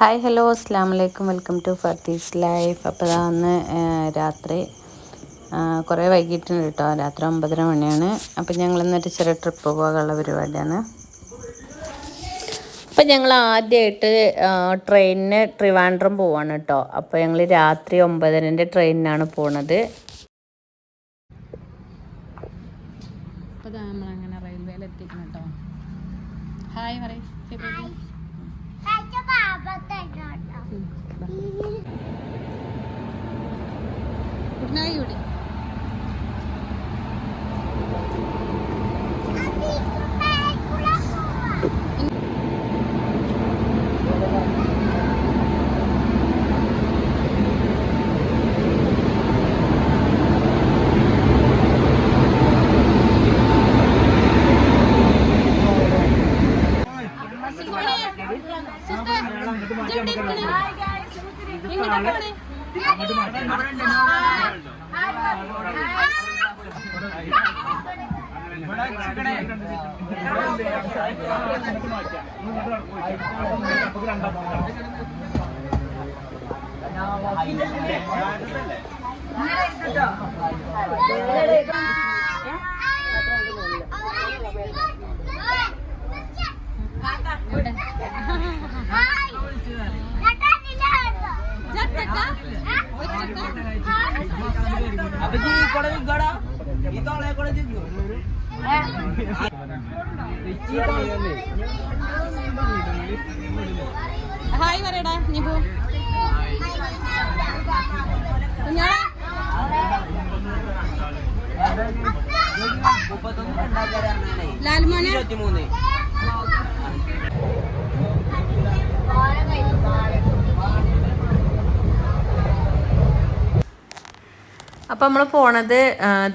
Hi hello അസ്സാം വലൈക്കും welcome to ഫർത്തീസ് life അപ്പോൾ അന്ന് രാത്രി കുറേ വൈകിട്ടുണ്ട് കേട്ടോ രാത്രി ഒമ്പതര മണിയാണ്. അപ്പം ഞങ്ങൾ ഇന്നൊരു ചെറിയ ട്രിപ്പ് പോകാനുള്ള പരിപാടിയാണ്. അപ്പം ഞങ്ങൾ ആദ്യമായിട്ട് ട്രെയിനിന് ട്രിവാൻഡ്രം പോവാണ് കേട്ടോ അപ്പോൾ ഞങ്ങൾ രാത്രി ഒമ്പതരന്റെ ട്രെയിനിനാണ് പോണത് അപ്പോൾ നമ്മളങ്ങനെ റെയിൽവേയിൽ എത്തിക്കണം കേട്ടോ ഹായ് പറയും ഗുഡ് നൈറ്റ് അപ്പൊ ഈ കൂടെ നിൽക്കടാ ഈ തോളെ കൂടെ നിൽക്കൂ ഹായ് പറയടാ നീ പോ. ലാൽമോനെ. ഇരുപത്തിമൂന്ന്. അപ്പോൾ നമ്മൾ പോണത്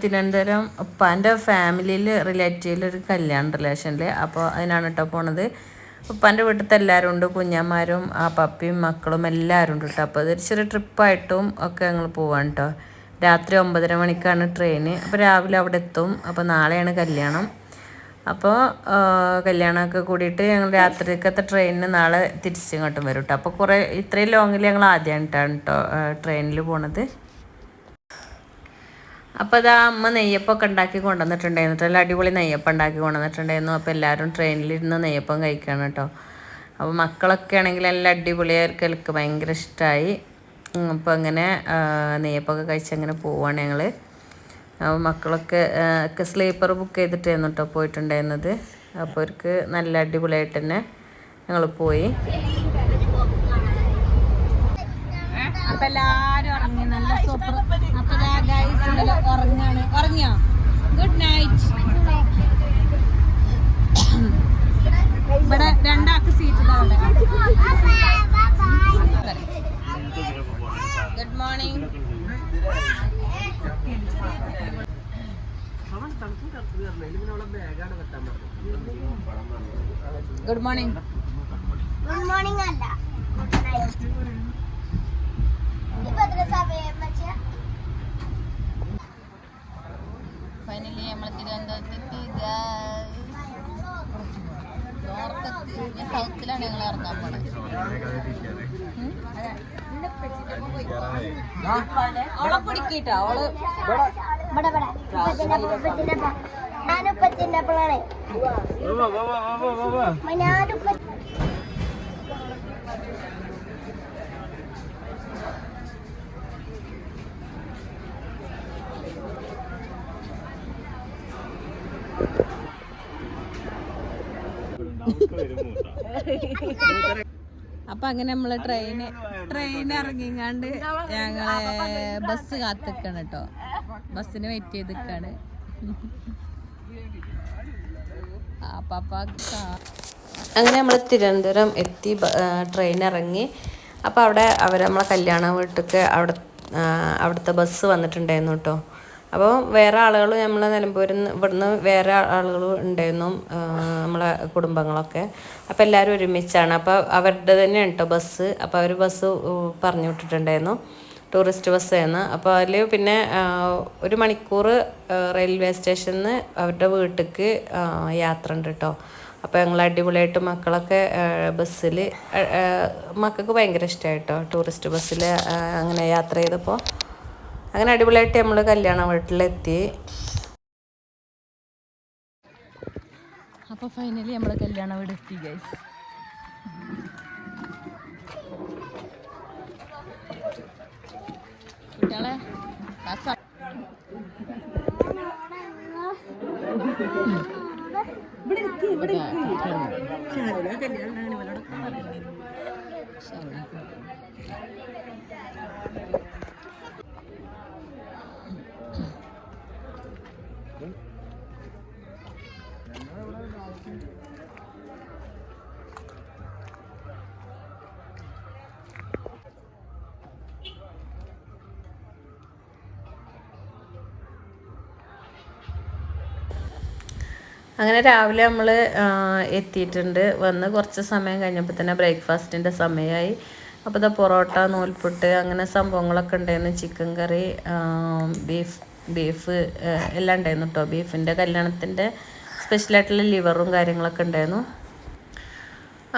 തിരുവനന്തപുരം ഉപ്പാന്റെ ഫാമിലിയിൽ റിലേറ്റീവിൽ ഒരു കല്യാണ റിലേഷനിൽ അപ്പോൾ അതിനാണ് കേട്ടോ പോണത്. ഉപ്പാന്റെ വീട്ടിലത്തെ എല്ലാവരും ഉണ്ട്. കുഞ്ഞന്മാരും ആ പപ്പിയും മക്കളും എല്ലാവരും ഉണ്ട് കേട്ടോ അപ്പോൾ അതൊരു ചെറിയ ട്രിപ്പായിട്ടും ഒക്കെ ഞങ്ങൾ പോവാണ് കേട്ടോ രാത്രി ഒമ്പതര മണിക്കാണ് ട്രെയിന് അപ്പോൾ രാവിലെ അവിടെ എത്തും. അപ്പോൾ നാളെയാണ് കല്യാണം. അപ്പോൾ കല്യാണമൊക്കെ കൂടിയിട്ട് ഞങ്ങൾ രാത്രിക്കത്തെ ട്രെയിനിന് നാളെ തിരിച്ചിങ്ങോട്ടും വരും കേട്ടോ അപ്പോൾ കുറേ ഇത്രയും ലോങ്ങിൽ ഞങ്ങൾ ആദ്യമായിട്ടാണ് കേട്ടോ ട്രെയിനിൽ പോണത്. അപ്പോൾ ആ അമ്മ നെയ്യപ്പൊക്കെ ഉണ്ടാക്കി കൊണ്ടുവന്നിട്ടുണ്ടായിരുന്നു. നല്ല അടിപൊളി നെയ്യപ്പം ഉണ്ടാക്കി കൊണ്ടുവന്നിട്ടുണ്ടായിരുന്നു. അപ്പോൾ എല്ലാവരും ട്രെയിനിലിരുന്ന് നെയ്യപ്പം കഴിക്കണം കേട്ടോ അപ്പോൾ മക്കളൊക്കെ ആണെങ്കിൽ എല്ലാം അടിപൊളിയായിരിക്കും. എനിക്ക് ഭയങ്കര ഇഷ്ടമായി അപ്പോൾ അങ്ങനെ നെയ്യപ്പൊക്കെ കഴിച്ച് അങ്ങനെ പോവാണ് ഞങ്ങൾ മക്കളൊക്കെ ഒക്കെ സ്ലീപ്പർ ബുക്ക് ചെയ്തിട്ടായിരുന്നു കേട്ടോ പോയിട്ടുണ്ടായിരുന്നത്. അപ്പോൾ അവർക്ക് നല്ല അടിപൊളിയായിട്ട് തന്നെ ഞങ്ങൾ പോയി. അപ്പൊ എല്ലാരും ഉറങ്ങി നല്ല സൂപ്പർ അപ്പൊ ഗൈസ് ഉറങ്ങാണ്. ഉറങ്ങിയോ? ഗുഡ് നൈറ്റ് ഇവിടെ രണ്ടാൾക്ക് seat good morning good morning good morning അല്ല. ഫൈനലി നമ്മൾ തിരുവനന്തപുരത്തെത്തി. നോർത്ത് സൗത്തിലാണ് ഞങ്ങൾ ഇറങ്ങാൻ പോണത് അവളെ പിടിക്കിട്ടോ അവൾ ഉപ്പച്ചിന്റെ പിള്ളേ ഞാൻ അപ്പൊ അങ്ങനെ നമ്മൾ ട്രെയിന് ട്രെയിൻ ഇറങ്ങിങ്ങാണ്ട് ഞങ്ങൾ ബസ് കാത്തിക്കണം കേട്ടോ ബസ്സിന് വെയിറ്റ് ചെയ്ത് അപ്പൊ അപ്പൊ അങ്ങനെ നമ്മൾ തിരുവനന്തപുരം എത്തി ട്രെയിൻ ഇറങ്ങി. അപ്പോൾ അവിടെ അവർ നമ്മളെ കല്യാണ വീട്ടിലേക്ക് അവിടെ അവിടുത്തെ ബസ് വന്നിട്ടുണ്ടായിരുന്നു കേട്ടോ അപ്പോൾ വേറെ ആളുകൾ നമ്മളെ നിലമ്പൂരിൽ നിന്ന് ഇവിടുന്ന് വേറെ ആളുകൾ ഉണ്ടായിരുന്നു നമ്മളെ കുടുംബങ്ങളൊക്കെ. അപ്പോൾ എല്ലാവരും ഒരുമിച്ചാണ്. അപ്പോൾ അവരുടെ തന്നെ കേട്ടോ ബസ്. അപ്പോൾ അവർ ബസ് പറഞ്ഞു വിട്ടിട്ടുണ്ടായിരുന്നു ടൂറിസ്റ്റ് ബസ്സായിരുന്നു. അപ്പോൾ അതിൽ പിന്നെ ഒരു മണിക്കൂർ റെയിൽവേ സ്റ്റേഷനിൽ നിന്ന് അവരുടെ വീട്ടിലേക്ക് യാത്ര ഉണ്ട് കേട്ടോ അപ്പോൾ ഞങ്ങൾ അടിപൊളിയായിട്ട് മക്കളൊക്കെ ബസ്സിൽ മക്കൾക്ക് ഭയങ്കര ഇഷ്ടമായിട്ടോ ടൂറിസ്റ്റ് ബസ്സിൽ അങ്ങനെ യാത്ര ചെയ്തപ്പോൾ അങ്ങനെ അടിപൊളിയായിട്ട് നമ്മൾ കല്യാണ വീട്ടിലെത്തി. അപ്പോൾ ഫൈനലി നമ്മൾ കല്യാണ വീട് എത്തി ഗൈസ് കുട്ടികളെ അങ്ങനെ രാവിലെ നമ്മൾ എത്തിയിട്ടുണ്ട്. വന്ന് കുറച്ച് സമയം കഴിഞ്ഞപ്പോൾ തന്നെ ബ്രേക്ക്ഫാസ്റ്റിന്റെ സമയമായി അപ്പോൾ ഇതാ പൊറോട്ട നൂൽപുട്ട് അങ്ങനെ സംഭവങ്ങളൊക്കെ ഉണ്ടായിരുന്നു. ചിക്കൻ കറി ബീഫ് ബീഫ് എല്ലാം ഉണ്ടായിരുന്നു കേട്ടോ ബീഫിന്റെ കല്യാണത്തിന്റെ സ്പെഷ്യലായിട്ടുള്ള ലിവറും കാര്യങ്ങളൊക്കെ ഉണ്ടായിരുന്നു.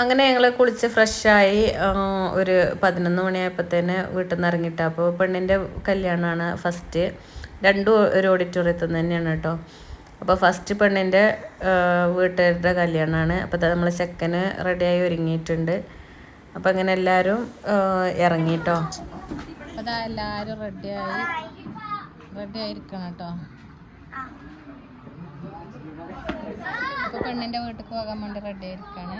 അങ്ങനെ ഞങ്ങൾ കുളിച്ച് ഫ്രഷായി ഒരു പതിനൊന്ന് മണിയായപ്പോഴത്തേന് വീട്ടിൽ നിന്ന് ഇറങ്ങിയിട്ട് അപ്പോൾ പെണ്ണിന്റെ കല്യാണമാണ് ഫസ്റ്റ് രണ്ടും ഒരു ഓഡിറ്റോറിയത്തിൽ തന്നെയാണ് കേട്ടോ അപ്പോൾ ഫസ്റ്റ് പെണ്ണിന്റെ വീട്ടുകാരുടെ കല്യാണമാണ് അപ്പോൾ നമ്മൾ ചെക്കന് റെഡിയായി ഒരുങ്ങിയിട്ടുണ്ട്. അപ്പോൾ അങ്ങനെ എല്ലാവരും ഇറങ്ങിട്ടോ? അതാ എല്ലാവരും റെഡിയായി റെഡി ആയിരിക്കണം കേട്ടോ അപ്പോൾ പെണ്ണിന്റെ വീട്ടിൽ പോകാൻ വേണ്ടി റെഡി ആയിരിക്കാണ്.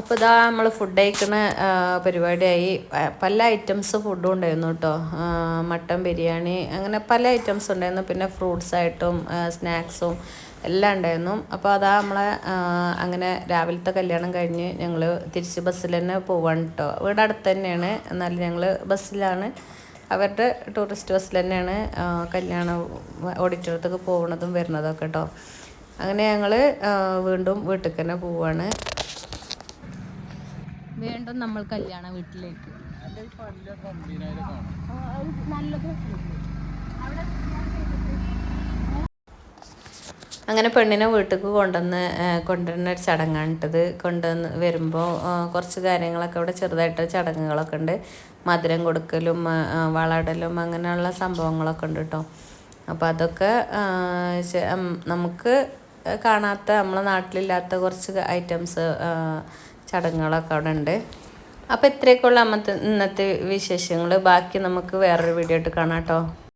അപ്പോൾ ഇതാ നമ്മൾ ഫുഡ് കഴിക്കുന്ന പരിപാടിയായി. പല ഐറ്റംസ് ഫുഡും ഉണ്ടായിരുന്നു കേട്ടോ. മട്ടൻ ബിരിയാണി അങ്ങനെ പല ഐറ്റംസ് ഉണ്ടായിരുന്നു. പിന്നെ ഫ്രൂട്ട്സ് ആയിട്ടും സ്നാക്സും എല്ലാം ഉണ്ടായിരുന്നു. അപ്പോൾ അതാ നമ്മളെ അങ്ങനെ രാവിലത്തെ കല്യാണം കഴിഞ്ഞ് ഞങ്ങൾ തിരിച്ച് ബസ്സിൽ തന്നെ പോവാണ് കേട്ടോ. ഇവിടെ അടുത്ത് തന്നെയാണ്. എന്നാലും ഞങ്ങൾ ബസ്സിലാണ് അവരുടെ ടൂറിസ്റ്റ് ബസ്സിൽ തന്നെയാണ് കല്യാണം ഓഡിറ്റോറിയത്തേക്ക് പോകുന്നതും വരുന്നതൊക്കെ കേട്ടോ. അങ്ങനെ ഞങ്ങൾ വീണ്ടും വീട്ടിൽ തന്നെ പോവാണ്. വീണ്ടും നമ്മൾ കല്യാണ വീട്ടിലേക്ക്. അങ്ങനെ പെണ്ണിനെ വീട്ടിലേക്ക് കൊണ്ടുവന്ന് കൊണ്ടുവരുന്ന ഒരു ചടങ്ങാണിട്ടത് കൊണ്ടുവന്ന് വരുമ്പോൾ കുറച്ച് കാര്യങ്ങളൊക്കെ ഇവിടെ ചെറുതായിട്ട് ചടങ്ങുകളൊക്കെ ഉണ്ട്. മധുരം കൊടുക്കലും വളടലും അങ്ങനെയുള്ള സംഭവങ്ങളൊക്കെ ഉണ്ട് കേട്ടോ അപ്പോൾ അതൊക്കെ നമുക്ക് കാണാത്ത നമ്മളെ നാട്ടിലില്ലാത്ത കുറച്ച് ഐറ്റംസ് ചടങ്ങുകളൊക്കെ അവിടെ ഉണ്ട്. അപ്പോൾ ഇത്രയൊക്കെയുള്ള അമ്മത്തെ ഇന്നത്തെ വിശേഷങ്ങൾ ബാക്കി നമുക്ക് വേറൊരു വീഡിയോ ആയിട്ട് കാണാം കേട്ടോ.